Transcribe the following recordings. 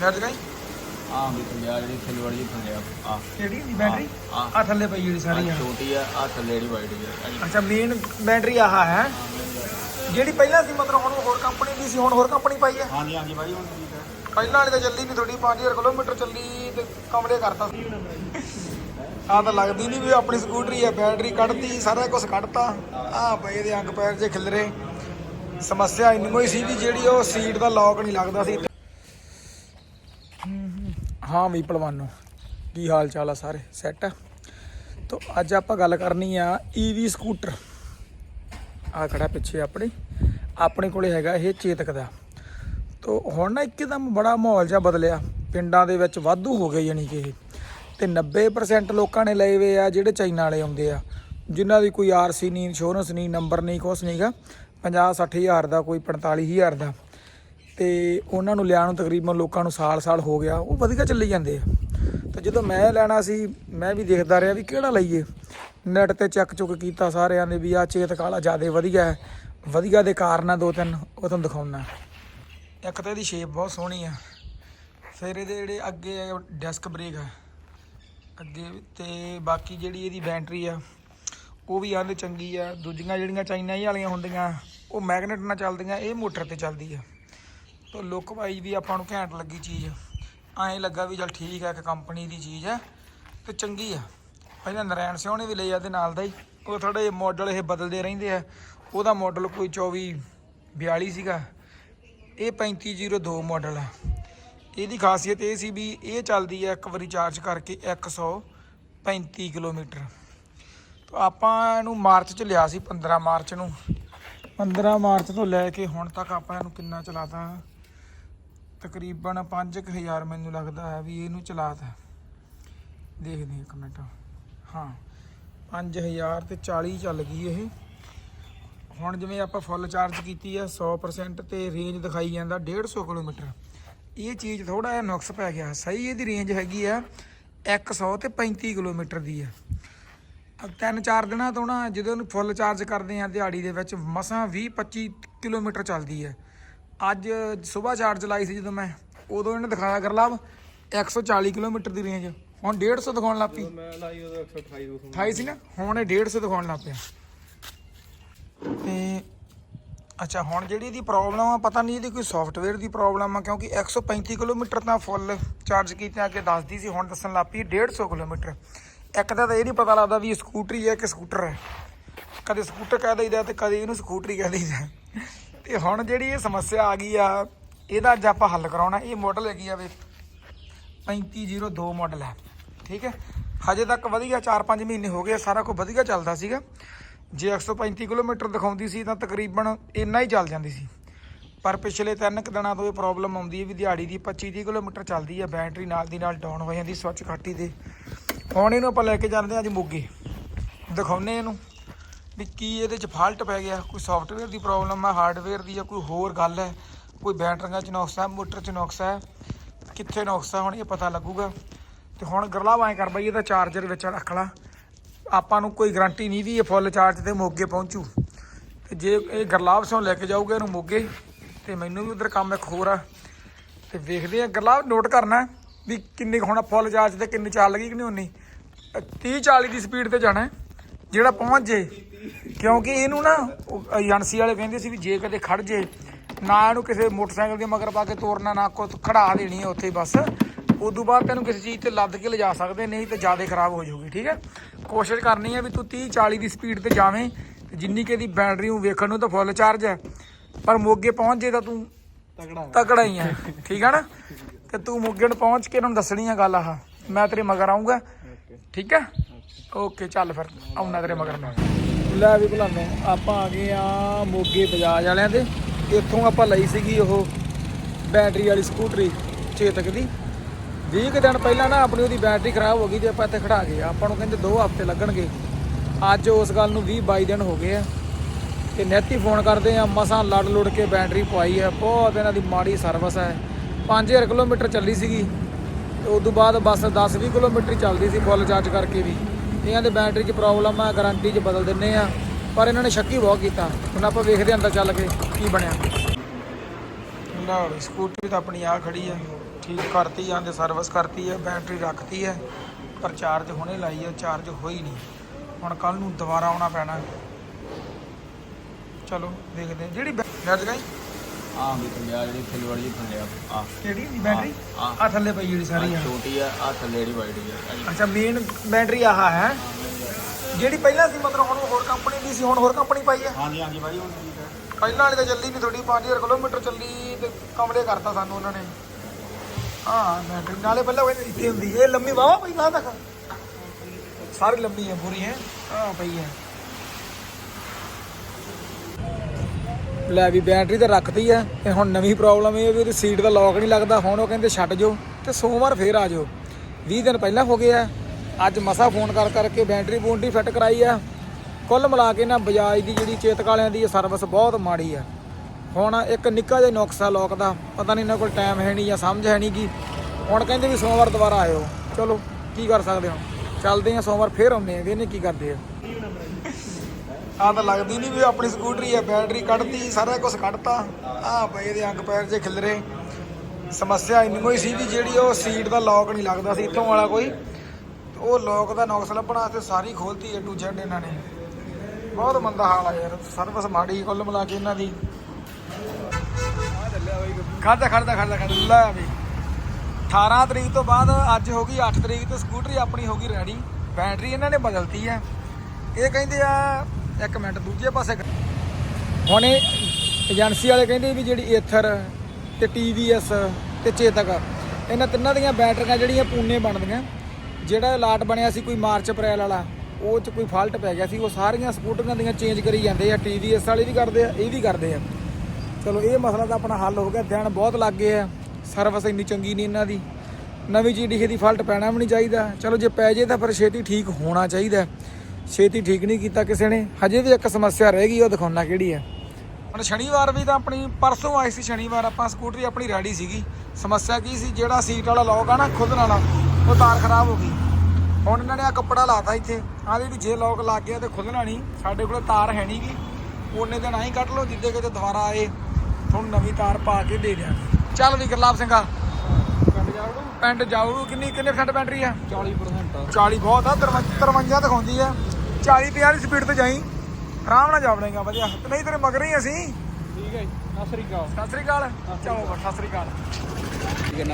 Battery ਗਈ? ਆ ਵੀ ਪੰਜਾਹ ਜਿਹੜੀ ਸਿਲਵਰ ਜੀ ਥੱਲੇ ਆ ਆ ਕਿਹੜੀ ਦੀ ਬੈਟਰੀ? ਹਾਂ, ਹਾਂ। ਆ ਥੱਲੇ ਪਈ ਜਿਹੜੀ ਸਾਰੀ ਆ। ਛੋਟੀ ਆ ਆ ਥੱਲੇ ਜਿਹੜੀ ਵਾਈਟ ਜੀ ਆ। ਅੱਛਾ ਮੇਨ ਬੈਟਰੀ ਆਹ ਹੈ। ਜਿਹੜੀ ਪਹਿਲਾਂ ਸੀ ਮਤਲਬ ਹੁਣ ਹੋਰ ਕੰਪਨੀ ਦੀ ਸੀ ਹੁਣ ਹੋਰ ਕੰਪਨੀ ਪਾਈ ਹੈ? ਹਾਂਜੀ ਹਾਂਜੀ ਭਾਈ ਹੁਣ ਠੀਕ ਹੈ। ਪਹਿਲਾਂ ਵਾਲੀ ਤਾਂ ਚੱਲੀ ਨਹੀਂ ਥੋੜੀ 5000 ਕਿਲੋਮੀਟਰ ਚੱਲੀ ਤੇ ਕਮਰੇ ਕਰਤਾ। ਸੀ ਆ ਤਾਂ ਲੱਗਦੀ ਨਹੀਂ ਵੀ ਆਪਣੀ ਸਕੂਟਰੀ ਆ ਬੈਟਰੀ ਕੱਢਤੀ ਸਾਰਾ ਕੁਝ ਕੱਢਤਾ। ਆ ਪਏ ਦੇ ਅੰਗ ਪੈਰ ਜੇ ਖਿਲਰੇ। ਸਮੱਸਿਆ ਇੰਨੀ ਕੋਈ ਸੀ ਵੀ ਜਿਹੜੀ ਉਹ ਸੀਟ ਦਾ ਲੌਕ ਨਹੀਂ ਲੱਗਦਾ ਸੀ ਹਾਂ ਵੀ ਪਹਿਲਵਾਨੋ, ਕੀ ਹਾਲ ਚਾਲ ਆ ਸਾਰੇ? ਸੈੱਟ ਤੋ ਅੱਜ ਆਪਾਂ ਗੱਲ ਕਰਨੀ ਆ ਈਵੀ ਸਕੂਟਰ। ਆ ਖੜਾ ਪਿੱਛੇ ਆਪਣੇ। ਆਪਣੇ ਕੋਲੇ ਹੈਗਾ ਇਹ ਚੇਤਕ ਦਾ। ਤੋ ਹੁਣ ਨਾ ਇੱਕਦਮ ਬੜਾ ਮਾਹੌਲ ਜਿਹਾ ਬਦਲਿਆ। ਪਿੰਡਾਂ ਦੇ ਵਿੱਚ ਵਾਧੂ ਹੋ ਗਏ ਯਾਨੀ ਕਿ ਇਹ। ਤੇ 90% ਲੋਕਾਂ ਨੇ ਲਏ ਵੇ ਆ ਜਿਹੜੇ ਚਾਈਨਾ ਵਾਲੇ ਆਉਂਦੇ ਆ। ਜਿਨ੍ਹਾਂ ਦੀ ਕੋਈ ਆਰਸੀ ਨਹੀਂ ਇੰਸ਼ੋਰੈਂਸ ਨਹੀਂ ਨੰਬਰ ਨਹੀਂ, ਕੁਛ ਨਹੀਂਗਾ 50 60 ਹਜ਼ਾਰ ਦਾ ਕੋਈ 45 ਹਜ਼ਾਰ ਦਾ। ਤੇ ਉਹਨਾਂ ਨੂੰ ਲਿਆਉਣ ਨੂੰ ਤਕਰੀਬਨ ਲੋਕਾਂ ਨੂੰ ਸਾਲ-ਸਾਲ ਹੋ ਗਿਆ, ਉਹ ਵਧੀਆ ਚੱਲੀ ਜਾਂਦੇ ਆ। ਤੇ ਜਦੋਂ ਮੈਂ ਲੈਣਾ ਸੀ, ਮੈਂ ਵੀ ਦੇਖਦਾ ਰਿਹਾ ਵੀ ਕਿਹੜਾ ਲਈਏ। ਨੈਟ ਤੇ ਚੈੱਕ ਚੁੱਕ ਕੀਤਾ ਸਾਰਿਆਂ ਨੇ ਵੀ ਆ ਚੇਤ ਕਾਲਾ ਜ਼ਿਆਦਾ ਵਧੀਆ ਹੈ। ਵਧੀਆ ਦੇ ਕਾਰਨ ਆ ਦੋ ਤਿੰਨ, ਉਹ ਤੁਹਾਨੂੰ ਦਿਖਾਉਣਾ। ਇੱਕ ਤਾਂ ਇਹਦੀ ਸ਼ੇਪ ਬਹੁਤ ਸੋਹਣੀ ਆ। ਫਿਰ ਇਹਦੇ ਜਿਹੜੇ ਅੱਗੇ ਡੈਸਕ ਬ੍ਰੇਕ ਆ। ਅੱਗੇ ਤੇ ਬਾਕੀ ਜਿਹੜੀ ਇਹਦੀ ਬੈਟਰੀ ਆ, ਉਹ ਵੀ ਆਂਦੇ ਚੰਗੀ ਆ। ਦੂਜੀਆਂ ਜਿਹੜੀਆਂ ਚਾਈਨਾ ਵਾਲੀਆਂ ਹੁੰਦੀਆਂ, ਉਹ ਮੈਗਨੇਟ ਨਾਲ ਚੱਲਦੀਆਂ, ਇਹ ਮੋਟਰ ਤੇ ਚੱਲਦੀ ਆ। ਤੋ ਲੁੱਕ ਵਾਈਜ਼ ਵੀ ਆਪਾਂ ਨੂੰ ਘੈਂਟ ਲੱਗੀ ਚੀਜ਼। ਐਂ ਲੱਗਾ ਵੀ ਚਲ ਠੀਕ ਹੈ ਕਿ ਕੰਪਨੀ ਦੀ ਚੀਜ਼ ਹੈ ਤੇ ਚੰਗੀ ਆ। ਪਹਿਲਾਂ ਨਰੈਣ ਸਿੰਘ ਨੇ ਵੀ ਲਈ ਆ ਤੇ ਨਾਲ ਦਾ ਹੀ। ਉਹ ਥੋੜੇ ਮਾਡਲ ਇਹ ਬਦਲਦੇ ਰਹਿੰਦੇ ਆ। ਉਹਦਾ ਮਾਡਲ ਕੋਈ 24 42 ਸੀਗਾ। ਇਹ 3502 ਮਾਡਲ ਆ। ਇਹਦੀ ਖਾਸੀਅਤ ਇਹ ਸੀ ਵੀ ਇਹ ਚੱਲਦੀ ਹੈ ਇੱਕ ਵਾਰੀ ਚਾਰਜ ਕਰਕੇ 135 ਕਿਲੋਮੀਟਰ। ਤਾਂ ਆਪਾਂ ਇਹਨੂੰ ਮਾਰਚ ਚ ਲਿਆ ਸੀ 15 ਮਾਰਚ ਨੂੰ। 15 ਮਾਰਚ ਤੋਂ ਲੈ ਕੇ ਹੁਣ ਤੱਕ ਆਪਾਂ ਇਹਨੂੰ ਕਿੰਨਾ ਚਲਾਤਾ। ਤਕਰੀਬਨ 5000 ਮੈਨੂੰ ਲੱਗਦਾ ਹੈ ਵੀ ਇਹਨੂੰ ਚਲਾਤਾ ਦੇਖਦੇ ਇੱਕ ਮਿੰਟ। ਹਾਂ 5000 ਤੇ 40 ਚੱਲ ਗਈ ਇਹ। ਹੁਣ ਜਿਵੇਂ ਆਪਾਂ ਫੁੱਲ ਚਾਰਜ ਕੀਤੀ ਆ 100% ਤੇ ਰੇਂਜ ਦਿਖਾਈ ਜਾਂਦਾ 150 ਕਿਲੋਮੀਟਰ। ਇਹ ਚੀਜ਼ ਥੋੜਾ ਜਿਹਾ ਨੁਕਸ ਪੈ ਗਿਆ। ਸਹੀ ਇਹਦੀ ਰੇਂਜ ਹੈਗੀ ਆ 100 ਤੇ 35 ਕਿਲੋਮੀਟਰ ਦੀ ਆ। ਤਿੰਨ ਚਾਰ ਦਿਨਾਂ ਤੋਂ ਨਾ ਜਦੋਂ ਇਹਨੂੰ ਫੁੱਲ ਚਾਰਜ ਕਰਦੇ ਆ ਦਿਹਾੜੀ ਦੇ ਵਿੱਚ, ਮਸਾਂ 20 25 ਕਿਲੋਮੀਟਰ ਚੱਲਦੀ ਹੈ ਅੱਜ ਸਵੇਰ ਚਾਰਜ ਲਾਈ ਸੀ ਜਦੋਂ ਮੈਂ ਉਦੋਂ ਇਹਨੇ ਦਿਖਾਇਆ ਕਰ ਲਾਭ 140 ਕਿਲੋਮੀਟਰ ਦੀ ਰੇਂਜ ਹੁਣ 150 ਦਿਖਾਉਣ ਲੱਗ ਪਈ। ਮੈਂ ਲਾਈ ਉਹਦਾ 128 ਉਹ 28 ਸੀ ਨਾ ਹੁਣ ਇਹ 150 ਦਿਖਾਉਣ ਲੱਗ ਪਿਆ। ਤੇ ਅੱਛਾ ਹੁਣ ਜਿਹੜੀ ਇਹਦੀ ਪ੍ਰੋਬਲਮ ਆ ਪਤਾ ਨਹੀਂ ਇਹਦੀ ਕੋਈ ਸੌਫਟਵੇਅਰ ਦੀ ਪ੍ਰੋਬਲਮ ਆ ਕਿਉਂਕਿ 135 ਕਿਲੋਮੀਟਰ ਤਾਂ ਫੁੱਲ ਚਾਰਜ ਕੀਤੇ ਅੱਗੇ ਦੱਸਦੀ ਸੀ ਹੁਣ ਦੱਸਣ ਲੱਗ ਪਈ 150 ਕਿਲੋਮੀਟਰ। ਇੱਕ ਤਾਂ ਤਾਂ ਇਹ ਨਹੀਂ ਪਤਾ ਲੱਗਦਾ ਵੀ ਸਕੂਟਰੀ ਹੈ ਕਿ ਸਕੂਟਰ ਹੈ। ਕਦੇ ਸਕੂਟਰ ਕਹਿ ਦਈਦਾ ਤੇ ਕਦੇ ਇਹਨੂੰ ਸਕੂਟਰੀ ਕਹਿ ਦਈਦਾ। ਤੇ ਹੁਣ ਜਿਹੜੀ ਇਹ ਸਮੱਸਿਆ ਆ ਗਈ ਆ, ਇਹਦਾ ਅੱਜ ਆਪਾਂ ਹੱਲ ਕਰਾਉਣਾ। ਇਹ ਮਾਡਲ ਹੈਗੀ ਆ ਵੇ 3502 ਮਾਡਲ ਹੈ। ਠੀਕ ਹੈ? ਹਜੇ ਤੱਕ ਵਧੀਆ 4-5 ਮਹੀਨੇ ਹੋ ਗਏ ਸਾਰਾ ਕੁਝ ਵਧੀਆ ਚੱਲਦਾ ਸੀਗਾ। ਜੇ 135 ਕਿਲੋਮੀਟਰ ਦਿਖਾਉਂਦੀ ਸੀ ਤਾਂ ਤਕਰੀਬਨ ਇੰਨਾ ਹੀ ਚੱਲ ਜਾਂਦੀ ਸੀ। ਪਰ ਪਿਛਲੇ ਤਿੰਨ ਕੁ ਦਿਨਾਂ ਤੋਂ ਇਹ ਪ੍ਰੋਬਲਮ ਆਉਂਦੀ ਹੈ ਵੀ ਦਿਹਾੜੀ ਦੀ 25-30 ਕਿਲੋਮੀਟਰ ਚੱਲਦੀ ਹੈ ਬੈਟਰੀ ਨਾਲ ਦੀ ਨਾਲ ਡਾਊਨ ਹੋ ਜਾਂਦੀ ਸਵਿਚ ਘੱਟੀ ਦੇ। ਹੁਣ ਇਹਨੂੰ ਆਪਾਂ ਲੈ ਕੇ ਜਾਂਦੇ ਹਾਂ ਅੱਜ ਮੋਗੇ। ਦਿਖਾਉਨੇ ਇਹਨੂੰ। ਵੀ ਕੀ ਇਹਦੇ ਚ ਫਾਲਟ ਪੈ ਗਿਆ? ਕੋਈ ਸੌਫਟਵੇਅਰ ਦੀ ਪ੍ਰੋਬਲਮ ਹੈ ਹਾਰਡਵੇਅਰ ਦੀ ਜਾਂ ਕੋਈ ਹੋਰ ਗੱਲ ਹੈ? ਕੋਈ ਬੈਟਰੀਆਂ ਚ ਨੁਕਸ ਹੈ, ਮੋਟਰ ਚ ਨੁਕਸ ਹੈ? ਕਿੱਥੇ ਨੁਕਸ ਹੈ ਹੁਣ ਇਹ ਪਤਾ ਲੱਗੂਗਾ। ਤੇ ਹੁਣ ਗਰਲਾਵ ਐਂ ਕਰ ਬਈ, ਇਹਦਾ ਚਾਰਜਰ ਵਿੱਚ ਰੱਖ ਲਾ। ਆਪਾਂ ਨੂੰ ਕੋਈ ਗਾਰੰਟੀ ਨਹੀਂ ਵੀ ਇਹ ਫੁੱਲ ਚਾਰਜ ਤੇ ਮੋਗੇ ਪਹੁੰਚੂ। ਤੇ ਜੇ ਇਹ ਗਰਲਾਵ ਸੋਂ ਲੈ ਕੇ ਜਾਊਗਾ ਇਹਨੂੰ ਮੋਗੇ, ਤੇ ਮੈਨੂੰ ਵੀ ਉਧਰ ਕੰਮ ਇੱਕ ਹੋਰ ਆ। ਤੇ ਵੇਖਦੇ ਆ ਗਰਲਾਵ ਨੋਟ ਕਰਨਾ ਵੀ ਕਿੰਨੇ ਕੁ ਹੁਣ ਫੁੱਲ ਚਾਰਜ ਤੇ ਕਿੰਨੀ ਚੱਲ ਗਈ ਕਿ ਨਹੀਂ ਉਨੀ? 30 40 ਦੀ ਸਪੀਡ ਤੇ ਜਾਣਾ ਜਿਹੜਾ ਪਹੁੰਚ ਜੇ ਕਿਉਂਕਿ ਇਹਨੂੰ ਨਾ ਉਹ ਏਜੰਸੀ ਵਾਲੇ ਕਹਿੰਦੇ ਸੀ ਵੀ ਜੇ ਕਦੇ ਖੜ ਜੇ ਨਾ ਇਹਨੂੰ ਕਿਸੇ ਮੋਟਰਸਾਈਕਲ ਦੇ ਮਗਰ ਪਾ ਕੇ ਤੋਰਨਾ ਨਾ ਕੋ ਖੜਾ ਦੇਣੀ ਹੈ ਉੱਥੇ ਹੀ ਬਸ। ਉਦੋਂ ਬਾਅਦ ਤੈਨੂੰ ਕਿਸੇ ਚੀਜ਼ ਤੇ ਲੱਦ ਕੇ ਲਿਜਾ ਸਕਦੇ ਨਹੀਂ ਤੇ ਜ਼ਿਆਦਾ ਖਰਾਬ ਹੋ ਜਾਊਗੀ ਠੀਕ ਹੈ? ਕੋਸ਼ਿਸ਼ ਕਰਨੀ ਹੈ ਵੀ ਤੂੰ 30 40 ਦੀ ਸਪੀਡ ਤੇ ਜਾਵੇਂ ਤੇ ਜਿੰਨੀ ਕਿ ਇਹਦੀ ਬੈਟਰੀ ਨੂੰ ਵੇਖਣ ਨੂੰ ਤਾਂ ਫੁੱਲ ਚਾਰਜ ਹੈ। ਪਰ ਮੋਗੇ ਪਹੁੰਚ ਜੇ ਤਾਂ ਤੂੰ ਤਗੜਾ ਤਕੜਾ ਹੀ ਹੈ ਠੀਕ ਹੈ ਨਾ? ਤੇ ਤੂੰ ਮੋਗੇ ਨੂੰ ਪਹੁੰਚ ਕੇ ਇਹਨਾਂ ਨੂੰ ਦੱਸਣੀ ਆ ਗੱਲ ਆਹ ਮੈਂ ਤੇਰੇ ਮਗਰ ਆਉਂਗਾ ਠੀਕ ਹੈ? ਓਕੇ, ਚੱਲ ਫਿਰ, ਆਉਣਾ ਤੇਰੇ ਮਗਰ ਮੈਂ। ਲੈ ਵੀ ਭਲਾਨੇ ਆਪਾਂ ਆ ਗਏ ਆ ਮੋਗੇ ਬਜਾਜ ਵਾਲਿਆਂ ਦੇ। ਇੱਥੋਂ ਆਪਾਂ ਲਈ ਸੀਗੀ ਉਹ ਬੈਟਰੀ ਵਾਲੀ ਸਕੂਟਰੀ, ਚੇਤਕ ਦੀ। 20 ਕੁ ਦਿਨ ਪਹਿਲਾਂ ਨਾ ਆਪਣੀ ਉਹਦੀ ਬੈਟਰੀ ਖਰਾਬ ਹੋ ਗਈ ਤੇ ਆਪਾਂ ਇੱਥੇ ਖੜਾ ਗਏ। ਆਪਾਂ ਨੂੰ ਕਹਿੰਦੇ 2 ਹਫ਼ਤੇ ਲੱਗਣਗੇ। ਅੱਜ ਉਸ ਗੱਲ ਨੂੰ 20 22 ਦਿਨ ਹੋ ਗਏ ਆ। ਤੇ ਨੈਤੀ ਫੋਨ ਕਰਦੇ ਆ, ਮਸਾਂ ਲੜ ਲੁੜ ਕੇ ਬੈਟਰੀ ਪਵਾਈ ਹੈ ਬਹੁਤ ਇਹਨਾਂ ਦੀ ਮਾੜੀ ਸਰਵਿਸ ਹੈ 5000 ਕਿਲੋਮੀਟਰ ਚੱਲੀ ਸੀਗੀ। ਤੇ ਉਸ ਤੋਂ ਬਾਅਦ ਬਸ 10-20 ਕਿਲੋਮੀਟਰ ਚੱਲਦੀ ਸੀ, ਫੁੱਲ ਚਾਰਜ ਕਰਕੇ ਵੀ। ਇਹਨਾਂ ਦੇ ਬੈਟਰੀ 'ਚ ਪ੍ਰੋਬਲਮ ਆ ਗਾਰੰਟੀ 'ਚ ਬਦਲ ਦਿੰਨੇ ਆ। ਪਰ ਇਹਨਾਂ ਨੇ ਸ਼ੱਕੀ ਬਹੁਤ ਕੀਤਾ। ਹੁਣ ਆਪਾਂ ਵੇਖਦੇ ਹਾਂ ਅੰਦਰ ਚੱਲ ਕੇ ਕੀ ਬਣਿਆ। ਨਾ ਵੀ ਸਕੂਟਰੀ ਤਾਂ ਆਪਣੀ ਆ ਖੜੀ ਆ। ਠੀਕ ਕਰਤੀ ਜਾਂਦੇ ਸਰਵਿਸ ਕਰਤੀ ਹੈ ਬੈਟਰੀ ਰੱਖਤੀ ਹੈ ਪਰ ਚਾਰਜ ਹੁਣੇ ਲਾਈ ਹੈ ਚਾਰਜ ਹੋਈ ਨਹੀਂ। ਹੁਣ ਕੱਲ ਨੂੰ ਦੁਬਾਰਾ ਆਉਣਾ ਪੈਣਾ। ਚਲੋ, ਦੇਖਦੇ ਜਿਹੜੀ ਬੈਟਰੀ ਗਈ ਆ ਵੀ ਥੱਲੇ ਆ ਜਿਹੜੀ ਸਿਲਵਰ ਜੀ ਥੱਲੇ ਆ ਆ ਕਿਹੜੀ ਦੀ ਬੈਟਰੀ? ਹਾਂ, ਆ ਥੱਲੇ ਪਈ ਜਿਹੜੀ ਸਾਰੀ ਆ। ਛੋਟੀ ਆ ਆ ਥੱਲੇ ਜਿਹੜੀ ਵਾਈਟ ਜੀ ਆ ਅੱਛਾ ਮੇਨ ਬੈਟਰੀ ਆਹ ਹੈ। ਜਿਹੜੀ ਪਹਿਲਾਂ ਸੀ ਮਤਲਬ ਹੁਣ ਹੋਰ ਕੰਪਨੀ ਦੀ ਸੀ ਹੁਣ ਹੋਰ ਕੰਪਨੀ ਪਾਈ ਹੈ? ਹਾਂਜੀ ਹਾਂਜੀ ਭਾਈ ਹੁਣ ਠੀਕ ਹੈ ਪਹਿਲਾਂ ਵਾਲੀ ਤਾਂ ਚੱਲੀ ਨਹੀਂ ਥੋੜੀ 5000 ਕਿਲੋਮੀਟਰ ਚੱਲੀ ਤੇ ਕਮਰੇ ਕਰਤਾ ਸਾਨੂੰ ਉਹਨਾਂ ਨੇ। ਹਾਂ ਬੈਟਰੀ ਨਾਲੇ ਪਹਿਲਾਂ ਉਹ ਇੱਥੇ ਹੁੰਦੀ ਇਹ ਲੰਮੀ ਵਾਵਾ ਪਈ ਕਹਾਂ ਤੱਕ। ਸਾਰੀ ਲੰਮੀ ਹੈ ਪੂਰੀ ਹੈ। ਹਾਂ ਪਈ ਹੈ। ਲੈ ਵੀ ਬੈਟਰੀ ਤਾਂ ਰੱਖਤੀ ਹੈ ਤੇ ਹੁਣ ਨਵੀਂ ਪ੍ਰੋਬਲਮ ਇਹ ਵੀ ਉਹਦੀ ਸੀਟ ਦਾ ਲੌਕ ਨਹੀਂ ਲੱਗਦਾ, ਹੁਣ ਉਹ ਕਹਿੰਦੇ ਛੱਡ ਜਾਓ, ਤੇ ਸੋਮਵਾਰ ਫੇਰ ਆ ਜਾਓ। 20 ਦਿਨ ਪਹਿਲਾਂ ਹੋ ਗਏ ਆ, ਅੱਜ ਮਸਾ ਫੋਨ ਕਰ ਕਰਕੇ ਬੈਟਰੀ ਬੂੰਟੀ ਫਿੱਟ ਕਰਾਈ ਆ। ਕੁੱਲ ਮਿਲਾ ਕੇ ਨਾ ਬਜਾਜ ਦੀ ਜਿਹੜੀ ਚੇਤਕ ਵਾਲਿਆਂ ਦੀ ਸਰਵਿਸ ਬਹੁਤ ਮਾੜੀ ਆ। ਹੁਣ ਇੱਕ ਨਿੱਕਾ ਜਿਹਾ ਨੁਕਸ ਆ ਲੋਕ ਦਾ, ਪਤਾ ਨਹੀਂ ਇਹਨਾਂ ਕੋਲ ਟਾਈਮ ਹੈ ਨਹੀਂ ਜਾਂ ਸਮਝ ਹੈ ਨਹੀਂ ਕੀ ਹੁਣ ਕਹਿੰਦੇ ਵੀ ਸੋਮਵਾਰ ਦੁਬਾਰਾ ਆਇਓ। ਚਲੋ, ਕੀ ਕਰ ਸਕਦੇ ਹਾਂ ਚੱਲਦੇ ਆ ਸੋਮਵਾਰ, ਫੇਰ ਆਉਂਦੇ ਆ ਵੇਨੇ ਕੀ ਕਰਦੇ ਆ। ਆ ਤਾਂ ਲੱਗਦੀ ਨਹੀਂ ਵੀ ਆਪਣੀ ਸਕੂਟਰੀ ਆ, ਬੈਟਰੀ ਕੱਢਤੀ, ਸਾਰਾ ਕੁਝ ਕੱਢਤਾ। ਆ ਪਏ ਇਹਦੇ ਅੰਗ ਪੈਰ ਜੇ ਖਿਲਰੇ। ਸਮੱਸਿਆ ਇੰਨੀ ਕੋਈ ਸੀ ਵੀ ਜਿਹੜੀ ਉਹ ਸੀਟ ਦਾ ਲੌਕ ਨਹੀਂ ਲੱਗਦਾ ਸੀ, ਇੱਥੋਂ ਵਾਲਾ ਕੋਈ। ਉਹ ਲੌਕ ਦਾ ਨੁਕਸ ਲੱਭਣਾ ਤੇ ਸਾਰੀ ਖੋਲਤੀ ਏ ਟੂ ਜ਼ੈਡ ਇਹਨਾਂ ਨੇ। ਬਹੁਤ ਮੰਦਾ ਹਾਲ ਆ ਯਾਰ ਸਰਵਿਸ ਮਾੜੀ ਕੁੱਲ ਮਿਲਾ ਕੇ ਇਹਨਾਂ ਦੀ। ਖੜਦਾ ਖੜਦਾ ਖੜਦਾ ਖੜਦਾ ਲੈ ਵੀ 18 ਤਰੀਕ ਤੋਂ ਬਾਅਦ ਅੱਜ ਹੋ ਗਈ 8 ਤਰੀਕ ਤੇ ਸਕੂਟਰੀ ਆਪਣੀ ਹੋ ਗਈ ਰੈਡੀ ਬੈਟਰੀ ਇਹਨਾਂ ਨੇ ਬਦਲਤੀ ਹੈ ਇਹ ਕਹਿੰਦੇ ਆ ਇੱਕ ਮਿੰਟ, ਦੂਜੇ ਪਾਸੇ ਹੁਣ ਇਹ ਏਜੰਸੀ ਵਾਲੇ ਕਹਿੰਦੇ ਵੀ ਜਿਹੜੀ ਏਥਰ ਤੇ ਟੀਵੀਐਸ ਤੇ ਚੇਤਕ ਇਹਨਾਂ ਤਿੰਨਾਂ ਦੀਆਂ ਬੈਟਰੀਆਂ ਜਿਹੜੀਆਂ ਪੂਨੇ ਬਣਦੀਆਂ, ਜਿਹੜਾ ਲਾਟ ਬਣਿਆ ਸੀ ਕੋਈ ਮਾਰਚ, ਅਪ੍ਰੈਲ ਵਾਲਾ, ਉਹ ਚ ਕੋਈ ਫਾਲਟ ਪੈ ਗਿਆ ਸੀ, ਉਹ ਸਾਰੀਆਂ ਸਕੂਟਰਾਂ ਦੀਆਂ ਚੇਂਜ ਕਰੀ ਜਾਂਦੇ ਆ ਟੀਵੀਐਸ ਵਾਲੇ ਵੀ ਕਰਦੇ ਆ, ਇਹ ਵੀ ਕਰਦੇ ਆ। ਚਲੋ, ਇਹ ਮਸਲਾ ਤਾਂ ਆਪਣਾ ਹੱਲ ਹੋ ਗਿਆ, ਦਿਨ ਬਹੁਤ ਲੱਗ ਗਏ ਆ, ਸਰਵਿਸ ਇੰਨੀ ਚੰਗੀ ਨਹੀਂ ਇਹਨਾਂ ਦੀ, ਨਵੀਂ ਚੀਜ਼ ਦੀ ਫਾਲਟ ਪੈਣਾ ਵੀ ਨਹੀਂ ਚਾਹੀਦਾ, ਚਲੋ ਜੇ ਪੈ ਜੇ ਤਾਂ ਫਿਰ ਛੇਤੀ ਠੀਕ ਹੋਣਾ ਚਾਹੀਦਾ। ਛੇਤੀ ਠੀਕ ਨਹੀਂ ਕੀਤਾ ਕਿਸੇ ਨੇ। ਹਜੇ ਵੀ ਇੱਕ ਸਮੱਸਿਆ ਰਹਿ ਗਈ ਉਹ ਦਿਖਾਉਣਾ ਕਿਹੜੀ ਹੈ। ਹੁਣ ਸ਼ਨੀਵਾਰ ਵੀ ਤਾਂ ਆਪਣੀ ਪਰਸੋਂ ਆਈ ਸੀ ਸ਼ਨੀਵਾਰ ਆਪਾਂ ਸਕੂਟਰੀ ਆਪਣੀ ਰੈਡੀ ਸੀਗੀ। ਸਮੱਸਿਆ ਕੀ ਸੀ ਜਿਹੜਾ ਸੀਟ ਵਾਲਾ ਲੌਕ ਆ ਨਾ ਖੁੱਲਣ ਵਾਲਾ ਉਹ ਤਾਰ ਖਰਾਬ ਹੋ ਗਈ। ਹੁਣ ਇਹਨਾਂ ਨੇ ਆ ਕੱਪੜਾ ਲਾਤਾ ਇੱਥੇ। ਆਹ ਵੀ ਜੇ ਲੌਕ ਲੱਗ ਗਿਆ ਤੇ ਖੁੱਲਣਾ ਨਹੀਂ। ਸਾਡੇ ਕੋਲ ਤਾਰ ਹੈ ਨਹੀਂਗੀ ਉਹਨੇ ਦਿਨ ਆਹੀਂ ਕੱਢ ਲਓ ਜਿੱਦੇ ਕਿਤੇ ਦੁਬਾਰਾ ਆਏ। ਤੁਹਾਨੂੰ ਨਵੀਂ ਤਾਰ ਪਾ ਕੇ ਦੇ ਦਿਆਂਗੇ। ਚੱਲ ਵੀ ਗੁਰਲਾਬ ਸਿੰਘਾ ਕੱਢ ਜਾਓਗੇ ਪਿੰਡ ਜਾਊ ਕਿੰਨੀ ਕਿੰਨੇ ਪਰਸੈਂਟ ਬੈਟਰੀ ਆ? 40% 40 ਬਹੁਤ ਆ 53 ਦਿਖਾਉਂਦੀ ਆ। 40 50 ਦੀ ਸਪੀਡ ਤੇ ਜਾਈ। ਆਰਾਮ ਨਾਲ ਜਾਵੜੇਗਾ ਵਧੀਆ ਤੇ ਨਹੀਂ ਤੇਰੇ ਮਗਰ ਹੀ ਅਸੀਂ। ਠੀਕ ਹੈ ਸਤਿ ਸ੍ਰੀ ਅਕਾਲ। ਸਤਿ ਸ੍ਰੀ ਅਕਾਲ। ਚਲੋ ਸਤਿ ਸ੍ਰੀ ਅਕਾਲ। ਠੀਕ ਹੈ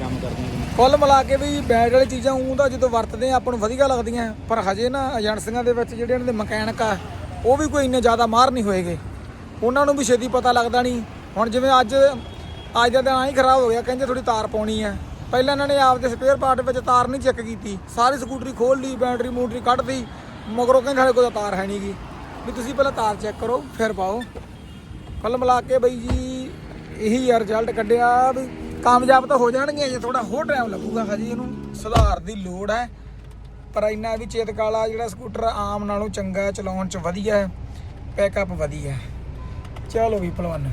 ਕੰਮ ਕਰਦੇ ਹਾਂ ਕੁੱਲ ਮਿਲਾ ਕੇ ਵੀ ਬੈਟ ਵਾਲੀ ਚੀਜ਼ਾਂ ਉਂ ਤਾਂ ਜਦੋਂ ਵਰਤਦੇ ਆ ਆਪਾਂ ਨੂੰ ਵਧੀਆ ਲੱਗਦੀਆਂ। ਪਰ ਹਜੇ ਨਾ ਏਜੰਸੀਆਂ ਦੇ ਵਿੱਚ ਜਿਹੜੇ ਇਹਨਾਂ ਦੇ ਮਕੈਨਿਕ ਆ ਉਹ ਵੀ ਕੋਈ ਇੰਨੇ ਜ਼ਿਆਦਾ ਮਾਰ ਨਹੀਂ ਹੋਏਗੇ। ਉਹਨਾਂ ਨੂੰ ਵੀ ਛੇਤੀ ਪਤਾ ਲੱਗਦਾ ਨਹੀਂ। ਹੁਣ ਜਿਵੇਂ ਅੱਜ ਅੱਜ ਦਾ ਦਿਨ ਆਹੀ ਖਰਾਬ ਹੋ ਗਿਆ। ਕਹਿੰਦੇ ਥੋੜੀ ਤਾਰ ਪਾਉਣੀ ਆ ਪਹਿਲਾਂ ਇਹਨਾਂ ਨੇ ਆਪਦੇ ਸਪੇਅਰ ਪਾਰਟ ਵਿੱਚ ਤਾਰ ਨਹੀਂ ਚੈੱਕ ਕੀਤੀ। ਸਾਰੀ ਸਕੂਟਰੀ ਖੋਲ ਲਈ ਬੈਟਰੀ ਮੂਟਰੀ ਕੱਢਤੀ ਮਗਰੋਂ ਕਹਿੰਦੇ ਸਾਡੇ ਕੋਲ ਤਾਂ ਤਾਰ ਹੈ ਨਹੀਂਗੀ ਵੀ ਤੁਸੀਂ ਪਹਿਲਾਂ ਤਾਰ ਚੈੱਕ ਕਰੋ, ਫਿਰ ਪਾਓ। ਕੁੱਲ ਮਿਲਾ ਕੇ ਬਈ ਜੀ, ਇਹੀ ਆ ਰਿਜ਼ਲਟ ਕੱਢਿਆ ਵੀ ਕਾਮਯਾਬ ਤਾਂ ਹੋ ਜਾਣਗੇ ਜੇ ਥੋੜਾ ਹੋਰ ਟਾਈਮ ਲੱਗੂਗਾ ਹਜੇ ਇਹਨੂੰ ਸੁਧਾਰ ਦੀ ਲੋੜ ਹੈ। ਪਰ ਇੰਨਾ ਵੀ ਚੇਤਕਾਲਾ ਜਿਹੜਾ ਸਕੂਟਰ ਆਮ ਨਾਲੋਂ ਚੰਗਾ, ਚਲਾਉਣ ਚ ਵਧੀਆ ਹੈ ਪੈਕਅਪ ਵਧੀਆ ਚਲੋ ਵੀ ਭਲਵਾਨ।